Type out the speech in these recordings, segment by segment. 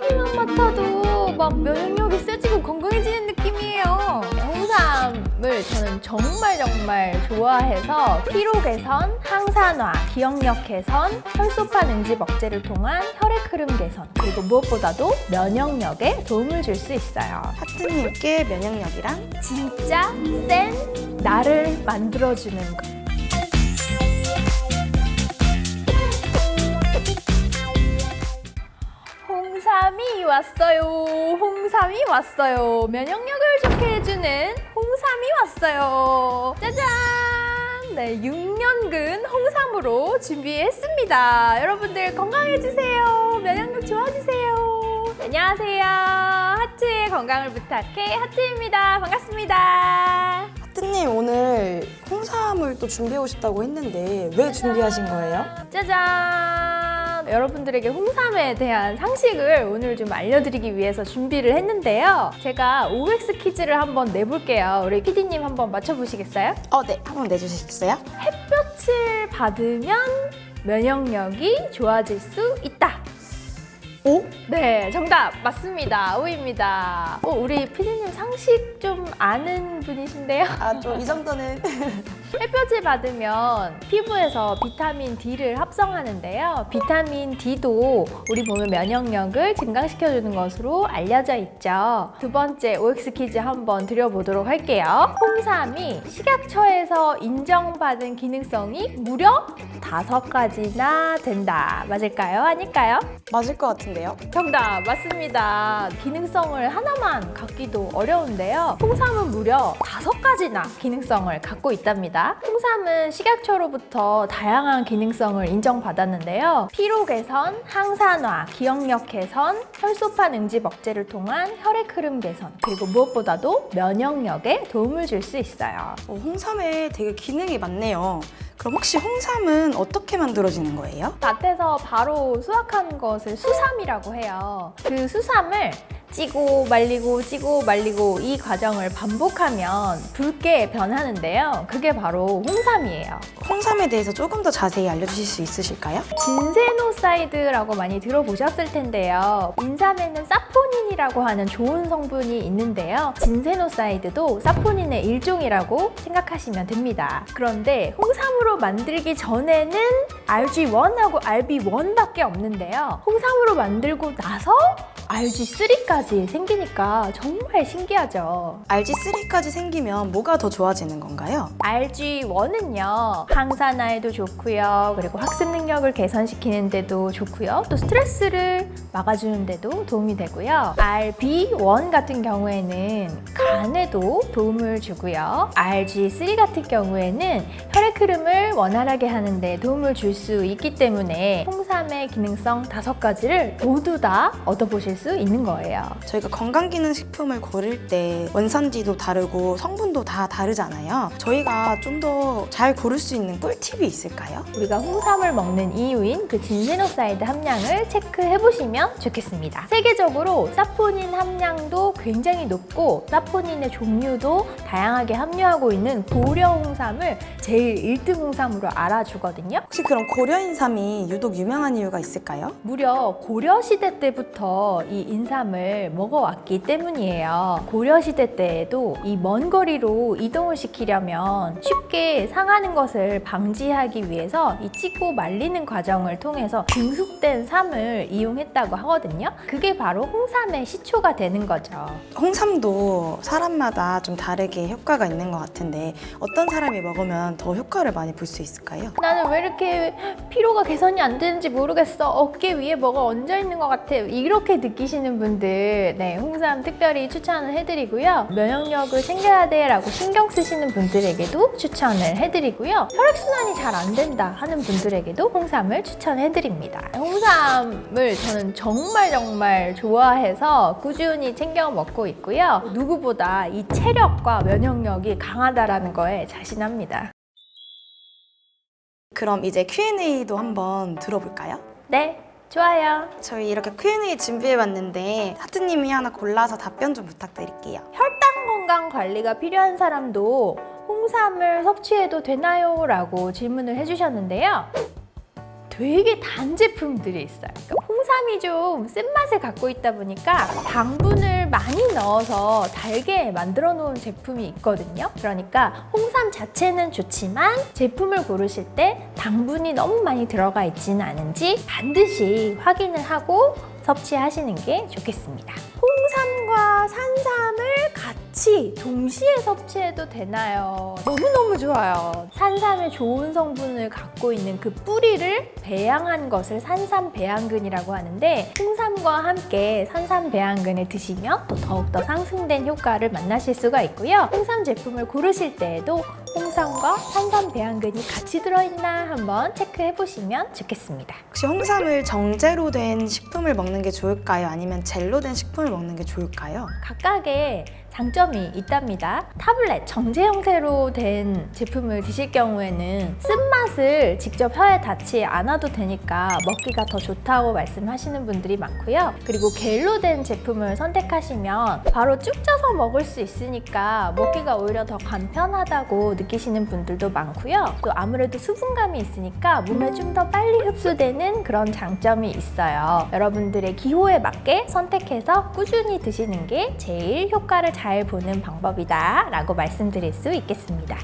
향기만 맡아도 막 면역력이 세지고 건강해지는 느낌이에요. 홍삼을 저는 정말 정말 좋아해서 피로 개선, 항산화, 기억력 개선, 혈소판 응집 억제를 통한 혈액 흐름 개선, 그리고 무엇보다도 면역력에 도움을 줄 수 있어요. 하트님께 면역력이랑 진짜 센 나를 만들어주는 거. 왔어요. 홍삼이 왔어요. 면역력을 좋게 해주는 홍삼이 왔어요. 짜잔! 네, 6년근 홍삼으로 준비했습니다. 여러분들 건강해주세요. 면역력 좋아지세요. 안녕하세요. 하트의 건강을 부탁해. 하트입니다. 반갑습니다. 하트님 오늘 홍삼을 또 준비해 오셨다고 했는데 왜 준비하신 거예요? 짜잔! 여러분들에게 홍삼에 대한 상식을 오늘 좀 알려드리기 위해서 준비를 했는데요. 제가 OX 퀴즈를 한번 내볼게요. 우리 PD님 한번 맞춰보시겠어요? 어, 네. 한번 내주시겠어요? 햇볕을 받으면 면역력이 좋아질 수 있다. 오? 네, 정답 맞습니다. 오입니다. 어, 우리 PD님 상식 좀 아는 분이신데요? 아, 좀 이 정도는 햇볕을 받으면 피부에서 비타민 D를 합성하는데요. 비타민 D도 우리 몸의 면역력을 증강시켜주는 것으로 알려져 있죠. 두 번째 OX 퀴즈 한번 드려보도록 할게요. 홍삼이 식약처에서 인정받은 기능성이 무려 다섯 가지나 된다. 맞을까요? 아닐까요? 맞을 것 같은데요? 정답 맞습니다. 기능성을 하나만 갖기도 어려운데요. 홍삼은 무려 다섯 가지나 기능성을 갖고 있답니다. 홍삼은 식약처로부터 다양한 기능성을 인정받았는데요. 피로 개선, 항산화, 기억력 개선, 혈소판 응집 억제를 통한 혈액 흐름 개선, 그리고 무엇보다도 면역력에 도움을 줄 수 있어요. 어, 홍삼에 되게 기능이 많네요. 그럼 혹시 홍삼은 어떻게 만들어지는 거예요? 밭에서 바로 수확한 것을 수삼이라고 해요. 그 수삼을 찌고 말리고 찌고 말리고 이 과정을 반복하면 붉게 변하는데요. 그게 바로 홍삼이에요. 홍삼에 대해서 조금 더 자세히 알려주실 수 있으실까요? 진세노사이드라고 많이 들어보셨을 텐데요. 인삼에는 사포닌이라고 하는 좋은 성분이 있는데요. 진세노사이드도 사포닌의 일종이라고 생각하시면 됩니다. 그런데 홍삼으로 만들기 전에는 RG1하고 RB1밖에 없는데요. 홍삼으로 만들고 나서 RG3까지 생기니까 정말 신기하죠. RG3까지 생기면 뭐가 더 좋아지는 건가요? RG1은요, 항산화에도 좋고요, 그리고 학습 능력을 개선시키는데도 좋고요, 또 스트레스를 막아주는데도 도움이 되고요. RB1 같은 경우에는 간에도 도움을 주고요. RG3 같은 경우에는 혈액 흐름을 원활하게 하는데 도움을 줄 수 있기 때문에 홍삼의 기능성 다섯 가지를 모두 다 얻어보실 수 있는 거예요. 저희가 건강기능식품을 고를 때 원산지도 다르고 성분도 다 다르잖아요. 저희가 좀 더 잘 고를 수 있는 꿀팁이 있을까요? 우리가 홍삼을 먹는 이유인 그 진세노사이드 함량을 체크해 보시면 좋겠습니다. 세계적으로 사포닌 함량도 굉장히 높고 사포닌의 종류도 다양하게 함유하고 있는 고려 홍삼을 제일 1등 홍삼으로 알아주거든요. 혹시 그럼 고려인삼이 유독 유명한 이유가 있을까요? 무려 고려 시대 때부터 이 인삼을 먹어왔기 때문이에요. 고려 시대 때에도 이 먼 거리로 이동을 시키려면 쉽게 상하는 것을 방지하기 위해서 이 찌고 말리는 과정을 통해서 증숙된 삼을 이용했다고 하거든요. 그게 바로 홍삼의 시초가 되는 거죠. 홍삼도 사람마다 좀 다르게 효과가 있는 것 같은데 어떤 사람이 먹으면 더 효과를 많이 볼 수 있을까요? 나는 왜 이렇게 피로가 개선이 안 되는지 모르겠어. 어깨 위에 뭐가 얹어 있는 것 같아. 이렇게 느끼시는 분들, 네, 홍삼 특별히 추천을 해드리고요. 면역력을 챙겨야 돼 라고 신경 쓰시는 분들에게도 추천을 해드리고요. 혈액순환이 잘 안 된다 하는 분들에게도 홍삼을 추천해드립니다. 홍삼을 저는 정말 정말 좋아해서 꾸준히 챙겨 먹고 있고요. 누구보다 이 체력과 면역력이 강하다라는 거에 자신합니다. 그럼 이제 Q&A도 한번 들어볼까요? 네, 좋아요. 저희 이렇게 Q&A 준비해봤는데 하트님이 하나 골라서 답변 좀 부탁드릴게요. 혈당 건강 관리가 필요한 사람도 홍삼을 섭취해도 되나요? 라고 질문을 해주셨는데요. 되게 단 제품들이 있어요. 그러니까 홍삼 홍삼이 좀 쓴맛을 갖고 있다 보니까 당분을 많이 넣어서 달게 만들어 놓은 제품이 있거든요. 그러니까 홍삼 자체는 좋지만 제품을 고르실 때 당분이 너무 많이 들어가 있지는 않은지 반드시 확인을 하고 섭취하시는 게 좋겠습니다. 홍삼과 산삼을 같이 동시에 섭취해도 되나요? 너무너무 좋아요. 산삼의 좋은 성분을 갖고 있는 그 뿌리를 배양한 것을 산삼 배양근이라고 하는데 홍삼과 함께 산삼 배양근을 드시면 또 더욱더 상승된 효과를 만나실 수가 있고요. 홍삼 제품을 고르실 때에도 홍삼과 산삼 배양근이 같이 들어있나 한번 체크해 보시면 좋겠습니다. 혹시 홍삼을 정제로 된 식품을 먹는 게 좋을까요? 아니면 젤로 된 식품을 먹는 게 좋을까요? 각각의 장점이 있답니다. 타블렛 정제 형태로 된 제품을 드실 경우에는 쓴맛을 직접 혀에 닿지 않아도 되니까 먹기가 더 좋다고 말씀하시는 분들이 많고요. 그리고 겔로 된 제품을 선택하시면 바로 쭉 쪄서 먹을 수 있으니까 먹기가 오히려 더 간편하다고 느끼시는 분들도 많고요. 또 아무래도 수분감이 있으니까 몸에 좀 더 빨리 흡수되는 그런 장점이 있어요. 여러분들의 기호에 맞게 선택해서 꾸준히 드시는 게 제일 효과를 잘 보는 방법이다 라고 말씀드릴 수 있겠습니다.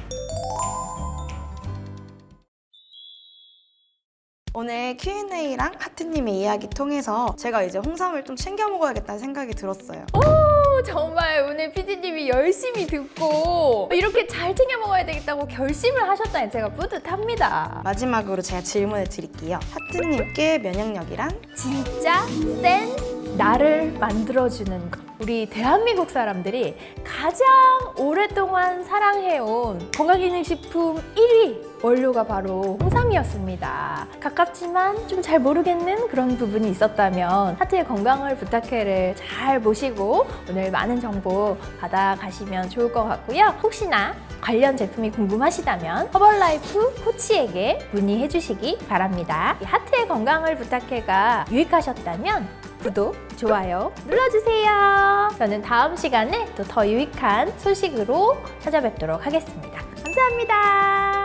오늘 Q&A랑 하트님의 이야기 통해서 제가 이제 홍삼을 좀 챙겨 먹어야겠다는 생각이 들었어요. 오, 정말 오늘 PD님이 열심히 듣고 이렇게 잘 챙겨 먹어야 되겠다고 결심을 하셨다니 제가 뿌듯합니다. 마지막으로 제가 질문을 드릴게요. 하트님께 면역력이란? 진짜 센 나를 만들어주는 것. 우리 대한민국 사람들이 가장 오랫동안 사랑해온 건강기능식품 1위 원료가 바로 홍삼이었습니다. 가깝지만 좀 잘 모르겠는 그런 부분이 있었다면 하트의 건강을 부탁해를 잘 보시고 오늘 많은 정보 받아가시면 좋을 것 같고요. 혹시나 관련 제품이 궁금하시다면 허벌라이프 코치에게 문의해 주시기 바랍니다. 이 하트의 건강을 부탁해가 유익하셨다면 구독, 좋아요 눌러주세요. 저는 다음 시간에 또 더 유익한 소식으로 찾아뵙도록 하겠습니다. 감사합니다.